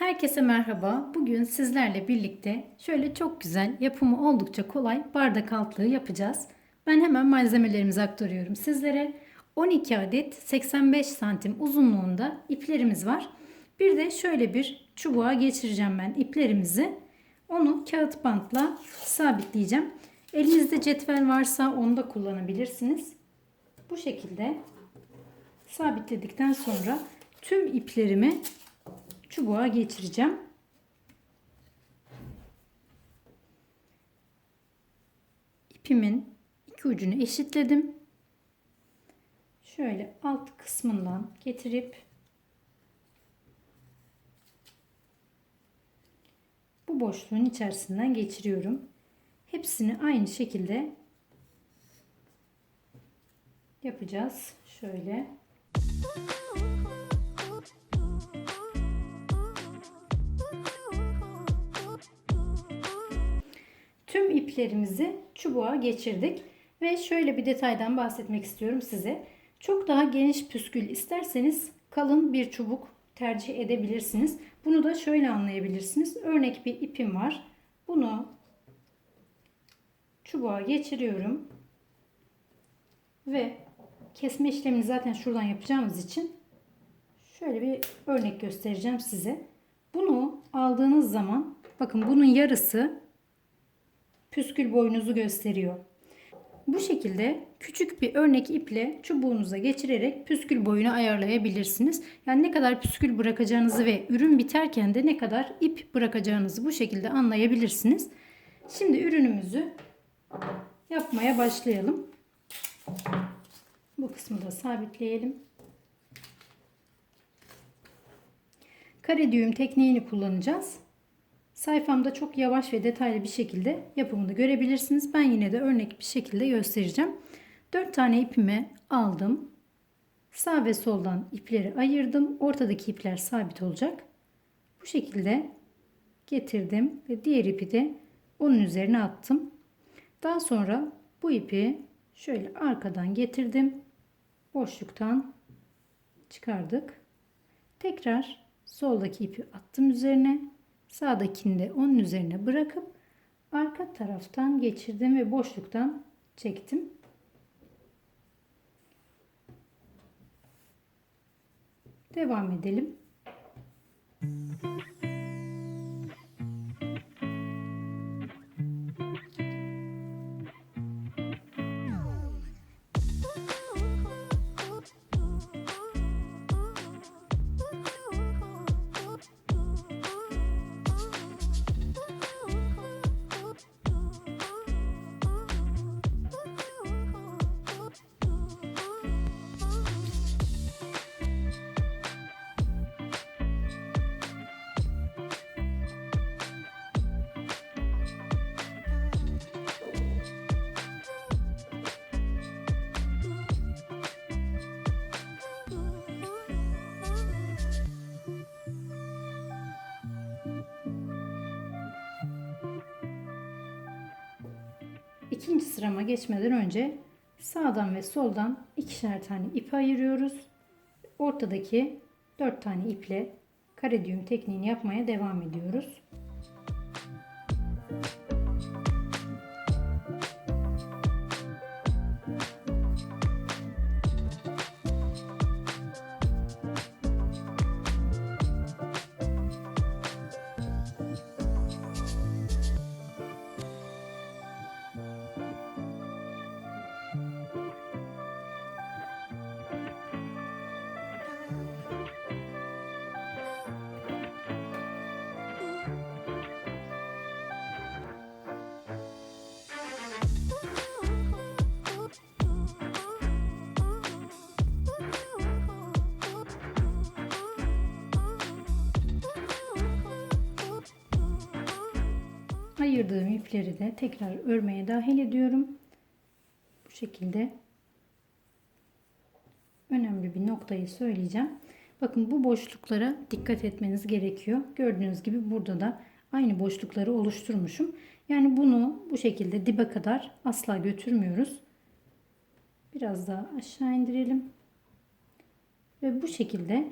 Herkese merhaba. Bugün sizlerle birlikte şöyle çok güzel, yapımı oldukça kolay bardak altlığı yapacağız. Ben hemen malzemelerimizi aktarıyorum sizlere. 12 adet 85 santim uzunluğunda iplerimiz var. Bir de şöyle bir çubuğa geçireceğim ben iplerimizi. Onu kağıt bantla sabitleyeceğim. Elinizde cetvel varsa onu da kullanabilirsiniz. Bu şekilde sabitledikten sonra tüm iplerimi çubuğa geçireceğim. İpimin iki ucunu eşitledim. Şöyle alt kısmından getirip bu boşluğun içerisinden geçiriyorum. Hepsini aynı şekilde yapacağız. Şöyle. Tüm iplerimizi çubuğa geçirdik ve şöyle bir detaydan bahsetmek istiyorum size. Çok daha geniş püskül isterseniz kalın bir çubuk tercih edebilirsiniz. Bunu da şöyle anlayabilirsiniz. Örnek bir ipim var. Bunu çubuğa geçiriyorum. Ve kesme işlemini zaten şuradan yapacağımız için şöyle bir örnek göstereceğim size. Bunu aldığınız zaman bakın bunun yarısı püskül boyunuzu gösteriyor. Bu şekilde küçük bir örnek iple çubuğunuza geçirerek püskül boyunu ayarlayabilirsiniz. Yani ne kadar püskül bırakacağınızı ve ürün biterken de ne kadar ip bırakacağınızı bu şekilde anlayabilirsiniz. Şimdi ürünümüzü yapmaya başlayalım. Bu kısmı da sabitleyelim. Kare düğüm tekniğini kullanacağız. Sayfamda çok yavaş ve detaylı bir şekilde yapımını görebilirsiniz. Ben yine de örnek bir şekilde göstereceğim. 4 tane ipimi aldım. Sağ ve soldan ipleri ayırdım. Ortadaki ipler sabit olacak. Bu şekilde getirdim ve diğer ipi de onun üzerine attım. Daha sonra bu ipi şöyle arkadan getirdim. Boşluktan çıkardık. Tekrar soldaki ipi attım üzerine. Sağdakini de onun üzerine bırakıp arka taraftan geçirdim ve boşluktan çektim. Devam edelim. İkinci sırama geçmeden önce sağdan ve soldan ikişer tane ip ayırıyoruz. Ortadaki dört tane iple kare düğüm tekniğini yapmaya devam ediyoruz. Ayırdığım ipleri de tekrar örmeye dahil ediyorum. Bu şekilde önemli bir noktayı söyleyeceğim. Bakın bu boşluklara dikkat etmeniz gerekiyor. Gördüğünüz gibi burada da aynı boşlukları oluşturmuşum. Yani bunu bu şekilde dibe kadar asla götürmüyoruz. Biraz daha aşağı indirelim. Ve bu şekilde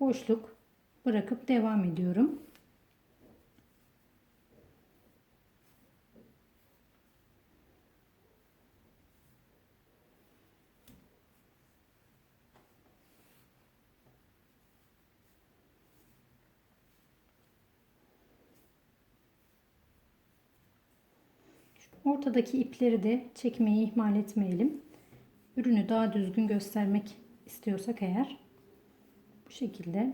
boşluk bırakıp devam ediyorum. Ortadaki ipleri de çekmeyi ihmal etmeyelim. Ürünü daha düzgün göstermek istiyorsak eğer bu şekilde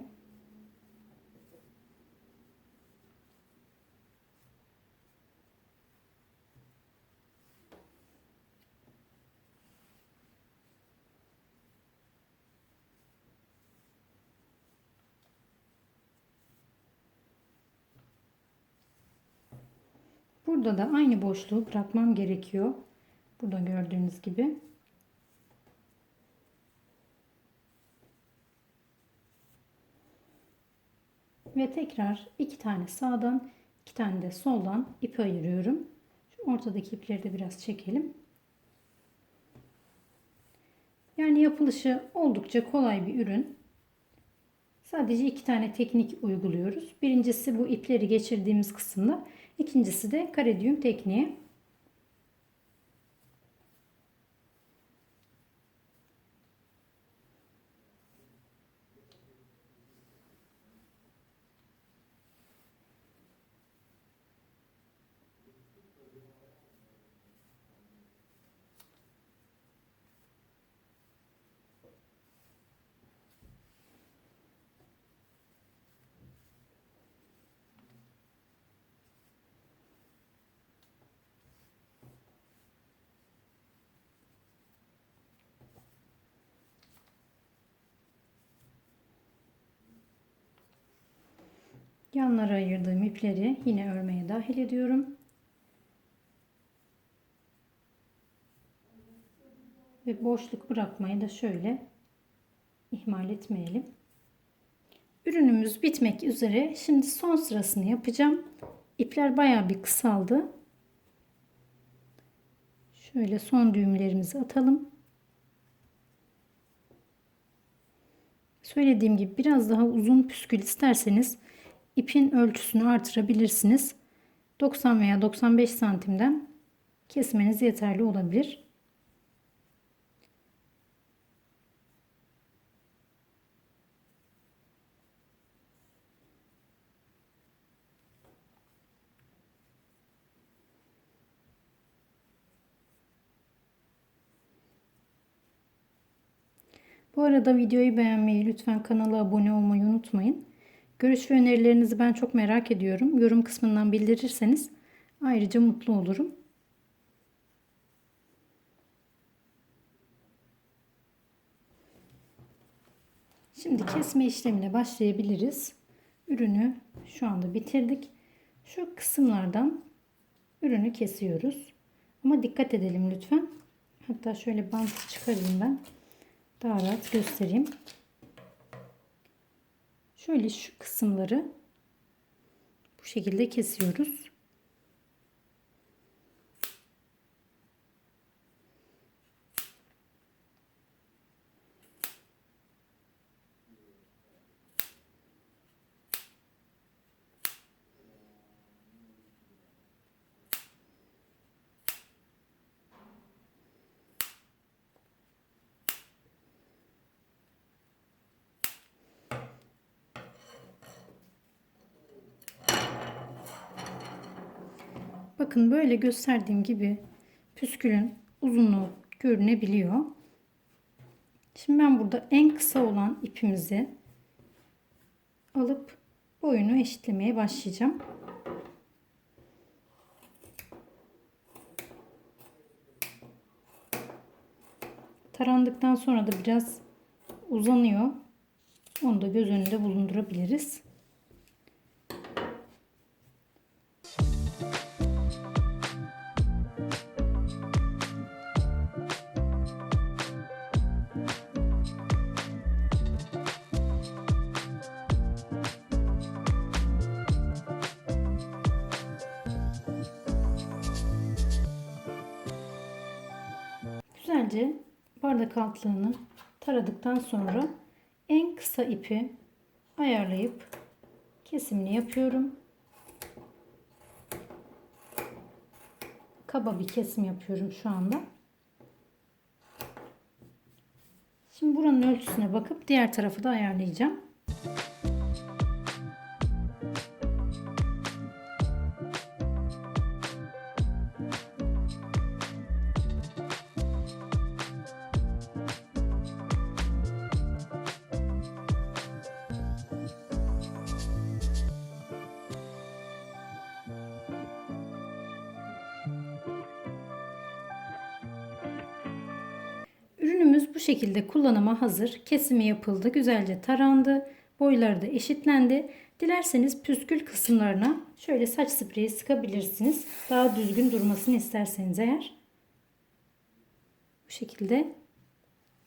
Burada da aynı boşluğu bırakmam gerekiyor. Burada gördüğünüz gibi. Ve tekrar iki tane sağdan, iki tane de soldan ip ayırıyorum. Şu ortadaki ipleri de biraz çekelim. Yani yapılışı oldukça kolay bir ürün. Sadece iki tane teknik uyguluyoruz. Birincisi bu ipleri geçirdiğimiz kısımda. İkincisi de kare düğüm tekniği. Yanlara ayırdığım ipleri yine örmeye dahil ediyorum. Ve boşluk bırakmayı da şöyle ihmal etmeyelim. Ürünümüz bitmek üzere. Şimdi son sırasını yapacağım. İpler bayağı bir kısaldı. Şöyle son düğümlerimizi atalım. Söylediğim gibi biraz daha uzun püskül isterseniz ipin ölçüsünü artırabilirsiniz. 90 veya 95 santimden kesmeniz yeterli olabilir. Bu arada videoyu beğenmeyi, lütfen kanala abone olmayı unutmayın. Görüş ve önerilerinizi ben çok merak ediyorum. Yorum kısmından bildirirseniz ayrıca mutlu olurum. Şimdi kesme işlemine başlayabiliriz. Ürünü şu anda bitirdik. Şu kısımlardan ürünü kesiyoruz. Ama dikkat edelim lütfen. Hatta şöyle bant çıkarayım ben. Daha rahat göstereyim. Şöyle şu kısımları bu şekilde kesiyoruz. Bakın böyle gösterdiğim gibi püskülün uzunluğu görünebiliyor. Şimdi ben burada en kısa olan ipimizi alıp boyunu eşitlemeye başlayacağım. Tarandıktan sonra da biraz uzanıyor. Onu da göz önünde bulundurabiliriz. Güzelce bardak altlığını taradıktan sonra en kısa ipi ayarlayıp kesimini yapıyorum. Kaba bir kesim yapıyorum şu anda. Şimdi buranın ölçüsüne bakıp diğer tarafı da ayarlayacağım. Bu şekilde kullanıma hazır. Kesimi yapıldı, güzelce tarandı. Boyları da eşitlendi. Dilerseniz püskül kısımlarına şöyle saç spreyi sıkabilirsiniz. Daha düzgün durmasını isterseniz eğer. Bu şekilde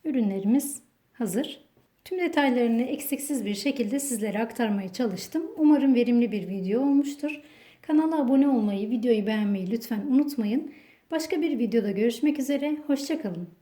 ürünlerimiz hazır. Tüm detaylarını eksiksiz bir şekilde sizlere aktarmaya çalıştım. Umarım verimli bir video olmuştur. Kanala abone olmayı, videoyu beğenmeyi lütfen unutmayın. Başka bir videoda görüşmek üzere. Hoşçakalın.